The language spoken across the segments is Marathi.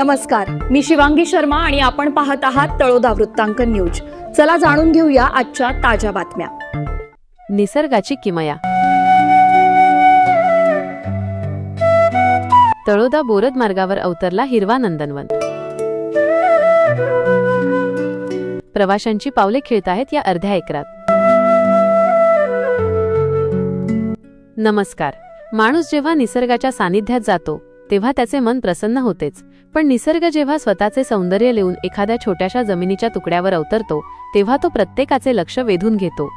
नमस्कार मी शिवांगी शर्मा आणि आपण पाहत आहात तळोदा वृत्तांकन न्यूज. चला जाणून घेऊया आजच्या ताज्या बातम्या. निसर्गाची किमया. तळोदा बोरद मार्गावर अवतरला हिरवा नंदनवन. प्रवाशांची पावले खेळत आहेत या अर्ध्या एकरात. नमस्कार माणूस जेव्हा निसर्गाच्या सानिध्यात जातो तेव्हा त्याचे मन प्रसन्न होतेच. पण निसर्ग जेव्हा स्वतःचे सौंदर्य लिहून एखाद्या छोट्याशा जमिनीच्या तुकड्यावर अवतरतो तेव्हा तो प्रत्येकाचे लक्ष वेधून घेतो.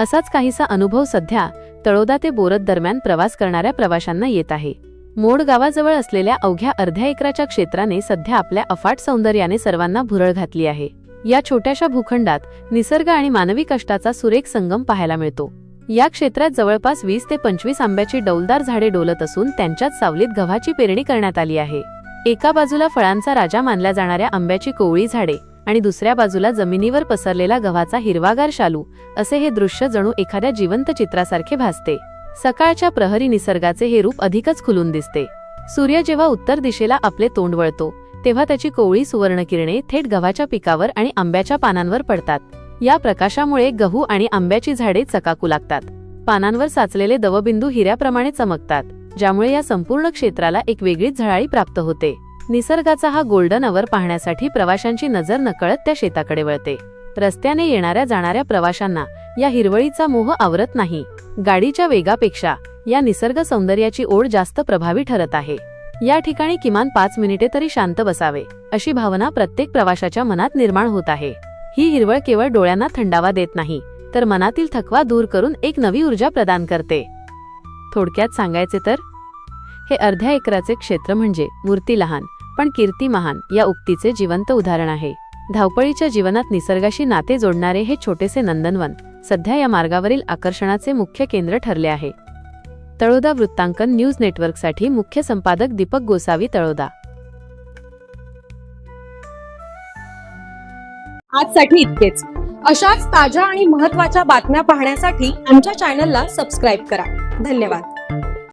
असाच काहीसा अनुभव सध्या तळोदा ते बोरद दरम्यान प्रवास करणाऱ्या प्रवाशांना येत आहे. मोड गावाजवळ असलेल्या अवघ्या अर्ध्या एकराच्या क्षेत्राने सध्या आपल्या अफाट सौंदर्याने सर्वांना भुरळ घातली आहे. या छोट्याशा भूखंडात निसर्ग आणि मानवी कष्टाचा सुरेख संगम पाहायला मिळतो. या क्षेत्रात जवळपास वीस ते पंचवीस आंब्याची डौलदार झाडे डोलत असून त्यांच्याच सावलीत गव्हाची पेरणी करण्यात आली आहे. एका बाजूला फळांचा राजा मानल्या जाणाऱ्या आंब्याची कोवळी झाडे आणि दुसऱ्या बाजूला जमिनीवर पसरलेला गव्हाचा हिरवागार शालू असे हे दृश्य जणू एखाद्या जिवंत चित्रासारखे भासते. सकाळच्या प्रहरी निसर्गाचे हे रूप अधिकच खुलून दिसते. सूर्य जेव्हा उत्तर दिशेला आपले तोंड वळतो तेव्हा त्याची कोवळी सुवर्णकिरणे थेट गव्हाच्या पिकावर आणि आंब्याच्या पानांवर पडतात. या प्रकाशामुळे गहू आणि आंब्याची झाडे चकाकू लागतात. पानांवर साचलेले दवबिंदू हिऱ्याप्रमाणे चमकतात ज्यामुळे या संपूर्ण क्षेत्राला एक वेगळीच झळाळी प्राप्त होते. निसर्गाचा हा गोल्डन अवर पाहण्यासाठी प्रवाशांची नजर नकळत त्या शेताकडे वळते. रस्त्याने येणाऱ्या जाणाऱ्या प्रवाशांना या हिरवळीचा मोह आवरत नाही. गाडीच्या वेगापेक्षा या निसर्ग सौंदर्याची ओढ जास्त प्रभावी ठरत आहे. या ठिकाणी किमान पाच मिनिटे तरी शांत बसावे अशी भावना प्रत्येक प्रवाशाच्या मनात निर्माण होत आहे. ही हिरवळ केवळ डोळ्यांना थंडावा देत नाही तर मनातील थकवा दूर करून एक नवी ऊर्जा प्रदान करते. थोडक्यात सांगायचे तर हे अर्ध्या एकराचे क्षेत्र म्हणजे मूर्ती लहान पण कीर्ती महान या उक्तीचे जिवंत उदाहरण आहे. धावपळीच्या जीवनात निसर्गाशी नाते जोडणारे हे छोटेसे नंदनवन सध्या या मार्गावरील आकर्षणाचे मुख्य केंद्र ठरले आहे. तळोदा वृत्तांकन न्यूज नेटवर्कसाठी मुख्य संपादक दीपक गोसावी तळोदा आजसाठी इतकेच. अशाच ताज्या आणि महत्त्वाच्या बातम्या पाहण्यासाठी आमच्या चॅनलला सबस्क्राईब करा. धन्यवाद.